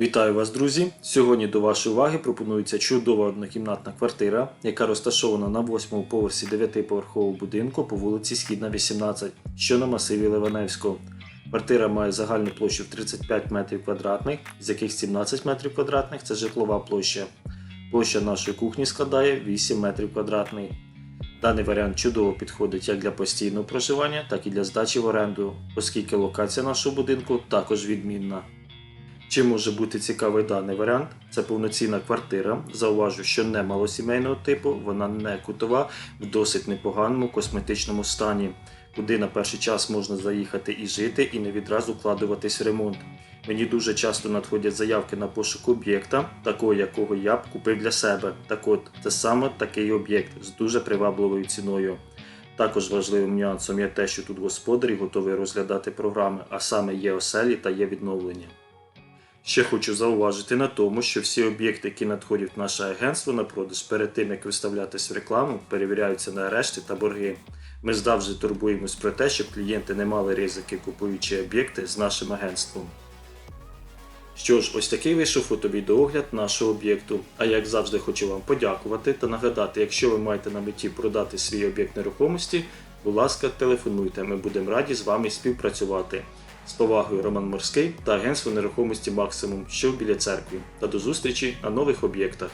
Вітаю вас, друзі! Сьогодні до вашої уваги пропонується чудова однокімнатна квартира, яка розташована на восьмому поверсі 9-поверхового будинку по вулиці Східна, 18, що на масиві Ливаневського. Квартира має загальну площу в 35 метрів квадратних, з яких 17 метрів квадратних це житлова площа. Площа нашої кухні складає 8 метрів квадратних. Даний варіант чудово підходить як для постійного проживання, так і для здачі в оренду, оскільки локація нашого будинку також відмінна. Чим може бути цікавий даний варіант? Це повноцінна квартира. Зауважу, що не малосімейного типу, вона не кутова, в досить непоганому косметичному стані, куди на перший час можна заїхати і жити, і не відразу вкладуватись в ремонт. Мені дуже часто надходять заявки на пошук об'єкта, такого якого я б купив для себе. Так от, це саме такий об'єкт з дуже привабливою ціною. Також важливим нюансом є те, що тут господарі готові розглядати програми, а саме є оселі та є відновлення. Ще хочу зауважити на тому, що всі об'єкти, які надходять в наше агентство на продаж, перед тим як виставлятись в рекламу, перевіряються на арешти та борги. Ми завжди турбуємось про те, щоб клієнти не мали ризики, купуючи об'єкти з нашим агентством. Що ж, ось такий вийшов фотовідеогляд нашого об'єкту. А як завжди хочу вам подякувати та нагадати, якщо ви маєте на меті продати свій об'єкт нерухомості, будь ласка, телефонуйте, ми будемо раді з вами співпрацювати. З повагою Роман Морський та агентство нерухомості Максимум, що біля церкви. Та до зустрічі на нових об'єктах.